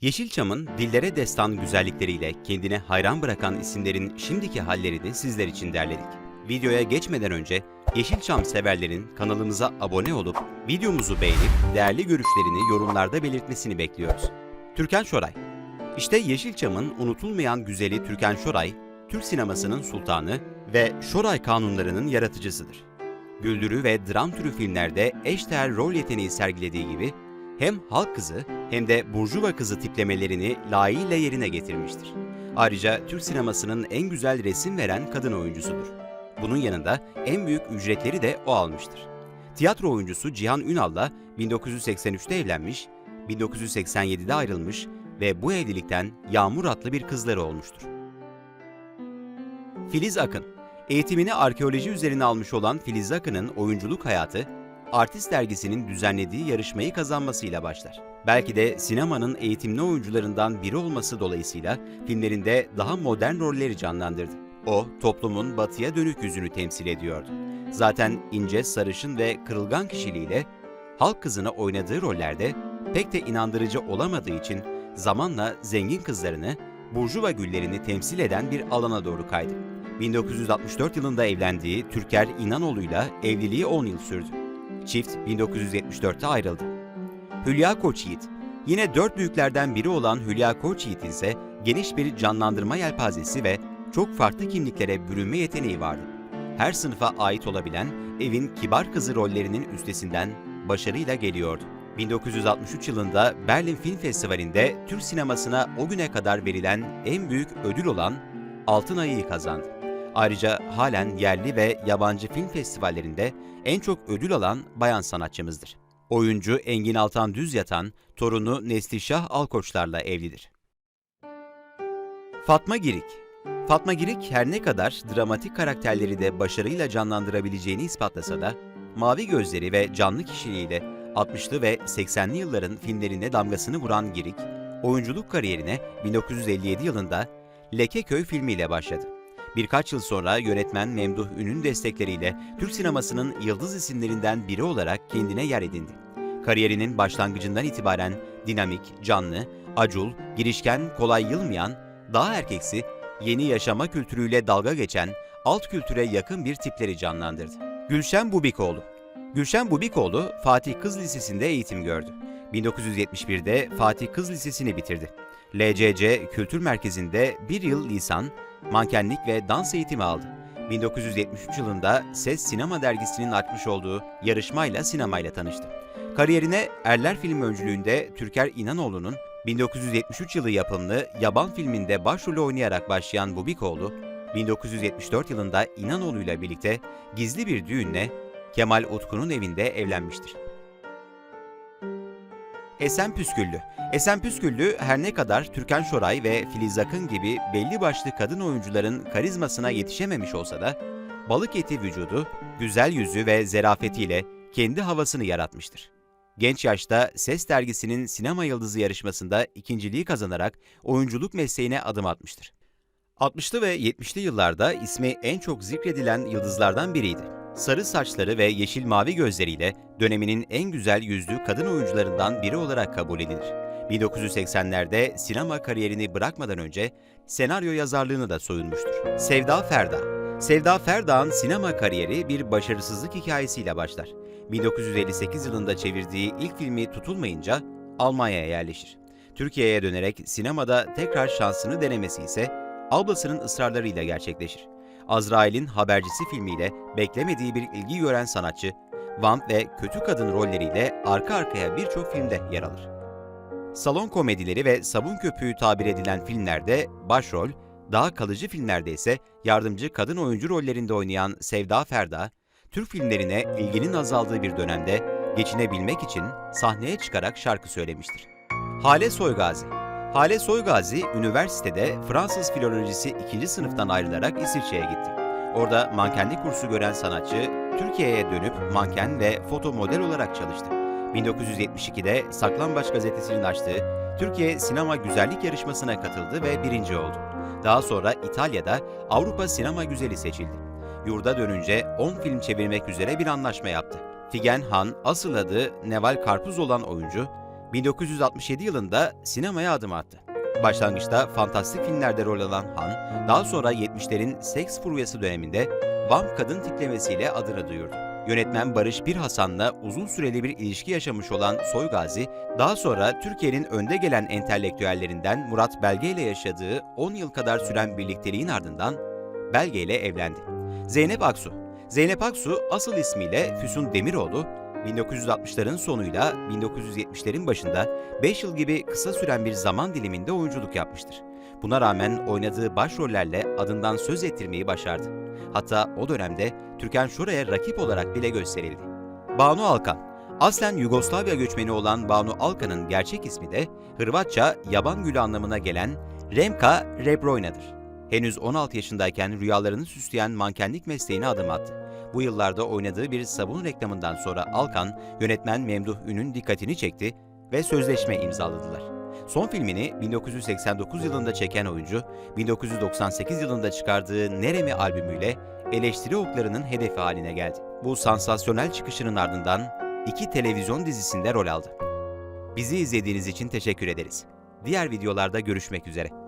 Yeşilçam'ın dillere destan güzellikleriyle kendine hayran bırakan isimlerin şimdiki hallerini sizler için derledik. Videoya geçmeden önce Yeşilçam severlerin kanalımıza abone olup videomuzu beğenip değerli görüşlerini yorumlarda belirtmesini bekliyoruz. Türkan Şoray İşte Yeşilçam'ın unutulmayan güzeli Türkan Şoray, Türk sinemasının sultanı ve Şoray kanunlarının yaratıcısıdır. Güldürü ve dram türü filmlerde eşdeğer rol yeteneği sergilediği gibi hem halk kızı hem de burjuva kızı tiplemelerini layığıyla yerine getirmiştir. Ayrıca Türk sinemasının en güzel resim veren kadın oyuncusudur. Bunun yanında en büyük ücretleri de o almıştır. Tiyatro oyuncusu Cihan Ünal'la 1983'te evlenmiş, 1987'de ayrılmış ve bu evlilikten Yağmur adlı bir kızları olmuştur. Filiz Akın Eğitimini arkeoloji üzerine almış olan Filiz Akın'ın oyunculuk hayatı, Artist dergisinin düzenlediği yarışmayı kazanmasıyla başlar. Belki de sinemanın eğitimli oyuncularından biri olması dolayısıyla filmlerinde daha modern rolleri canlandırdı. O, toplumun batıya dönük yüzünü temsil ediyordu. Zaten ince, sarışın ve kırılgan kişiliğiyle halk kızını oynadığı rollerde pek de inandırıcı olamadığı için zamanla zengin kızlarını, burjuva güllerini temsil eden bir alana doğru kaydı. 1964 yılında evlendiği Türker İnanoğlu'yla evliliği 10 yıl sürdü. Çift 1974'te ayrıldı. Hülya Koçyiğit Yine dört büyüklerden biri olan Hülya Koçyiğit'in ise geniş bir canlandırma yelpazesi ve çok farklı kimliklere bürünme yeteneği vardı. Her sınıfa ait olabilen evin kibar kızı rollerinin üstesinden başarıyla geliyordu. 1963 yılında Berlin Film Festivali'nde Türk sinemasına o güne kadar verilen en büyük ödül olan Altın Ayı'yı kazandı. Ayrıca halen yerli ve yabancı film festivallerinde en çok ödül alan bayan sanatçımızdır. Oyuncu Engin Altan Düz Yatan, torunu Neslişah Alkoçlarla evlidir. Fatma Girik Fatma Girik her ne kadar dramatik karakterleri de başarıyla canlandırabileceğini ispatlasa da, mavi gözleri ve canlı kişiliğiyle 60'lı ve 80'li yılların filmlerine damgasını vuran Girik, oyunculuk kariyerine 1957 yılında Lekeköy filmiyle başladı. Birkaç yıl sonra yönetmen Memduh Ün'ün destekleriyle Türk sinemasının yıldız isimlerinden biri olarak kendine yer edindi. Kariyerinin başlangıcından itibaren dinamik, canlı, acul, girişken, kolay yılmayan, daha erkeksi, yeni yaşama kültürüyle dalga geçen, alt kültüre yakın bir tipleri canlandırdı. Gülşen Bubikoğlu Gülşen Bubikoğlu Fatih Kız Lisesi'nde eğitim gördü. 1971'de Fatih Kız Lisesi'ni bitirdi. LCC Kültür Merkezi'nde bir yıl lisan, mankenlik ve dans eğitimi aldı. 1973 yılında Ses Sinema dergisinin açmış olduğu yarışmayla sinemayla tanıştı. Kariyerine Erler film öncülüğünde Türker İnanoğlu'nun 1973 yılı yapımlı Yaban filminde başrolü oynayarak başlayan Bubikoğlu, 1974 yılında İnanoğlu ile birlikte gizli bir düğünle Kemal Utku'nun evinde evlenmiştir. Esen Püsküllü Esen Püsküllü her ne kadar Türkan Şoray ve Filiz Akın gibi belli başlı kadın oyuncuların karizmasına yetişememiş olsa da balık eti vücudu, güzel yüzü ve zerafetiyle kendi havasını yaratmıştır. Genç yaşta Ses dergisinin sinema yıldızı yarışmasında ikinciliği kazanarak oyunculuk mesleğine adım atmıştır. 60'lı ve 70'li yıllarda ismi en çok zikredilen yıldızlardan biriydi. Sarı saçları ve yeşil mavi gözleriyle döneminin en güzel yüzlü kadın oyuncularından biri olarak kabul edilir. 1980'lerde sinema kariyerini bırakmadan önce senaryo yazarlığını da soyunmuştur. Sevda Ferda Sevda Ferda'nın sinema kariyeri bir başarısızlık hikayesiyle başlar. 1958 yılında çevirdiği ilk filmi tutulmayınca Almanya'ya yerleşir. Türkiye'ye dönerek sinemada tekrar şansını denemesi ise ablasının ısrarlarıyla gerçekleşir. Azrail'in Habercisi filmiyle beklemediği bir ilgi gören sanatçı, vamp ve kötü kadın rolleriyle arka arkaya birçok filmde yer alır. Salon komedileri ve sabun köpüğü tabir edilen filmlerde başrol, daha kalıcı filmlerde ise yardımcı kadın oyuncu rollerinde oynayan Sevda Ferda, Türk filmlerine ilginin azaldığı bir dönemde geçinebilmek için sahneye çıkarak şarkı söylemiştir. Hale Soygazi Hale Soygazi, üniversitede Fransız filolojisi 2. sınıftan ayrılarak İsviçre'ye gitti. Orada mankenlik kursu gören sanatçı, Türkiye'ye dönüp manken ve foto model olarak çalıştı. 1972'de Saklambaç gazetesinin açtığı Türkiye Sinema Güzellik Yarışması'na katıldı ve birinci oldu. Daha sonra İtalya'da Avrupa Sinema Güzeli seçildi. Yurda dönünce 10 film çevirmek üzere bir anlaşma yaptı. Figen Han, asıl adı Neval Karpuz olan oyuncu, 1967 yılında sinemaya adım attı. Başlangıçta fantastik filmlerde rol alan Han, daha sonra 70'lerin seks furyası döneminde vamp kadın tiplemesiyle adını duyurdu. Yönetmen Barış Bir Hasan'la uzun süreli bir ilişki yaşamış olan Soygazi, daha sonra Türkiye'nin önde gelen entelektüellerinden Murat Belge ile yaşadığı 10 yıl kadar süren birlikteliğin ardından Belge ile evlendi. Zeynep Aksu Zeynep Aksu asıl ismiyle Füsun Demiroğlu, 1960'ların sonuyla 1970'lerin başında 5 yıl gibi kısa süren bir zaman diliminde oyunculuk yapmıştır. Buna rağmen oynadığı başrollerle adından söz ettirmeyi başardı. Hatta o dönemde Türkan Şoray'a rakip olarak bile gösterildi. Banu Alkan Aslen Yugoslavya göçmeni olan Banu Alkan'ın gerçek ismi de Hırvatça yaban gülü anlamına gelen Remka Rebrojna'dır. Henüz 16 yaşındayken rüyalarını süsleyen mankenlik mesleğine adım attı. Bu yıllarda oynadığı bir sabun reklamından sonra Alkan, yönetmen Memduh Ün'ün dikkatini çekti ve sözleşme imzaladılar. Son filmini 1989 yılında çeken oyuncu, 1998 yılında çıkardığı Neremi albümüyle eleştiri oklarının hedefi haline geldi. Bu sansasyonel çıkışının ardından iki televizyon dizisinde rol aldı. Bizi izlediğiniz için teşekkür ederiz. Diğer videolarda görüşmek üzere.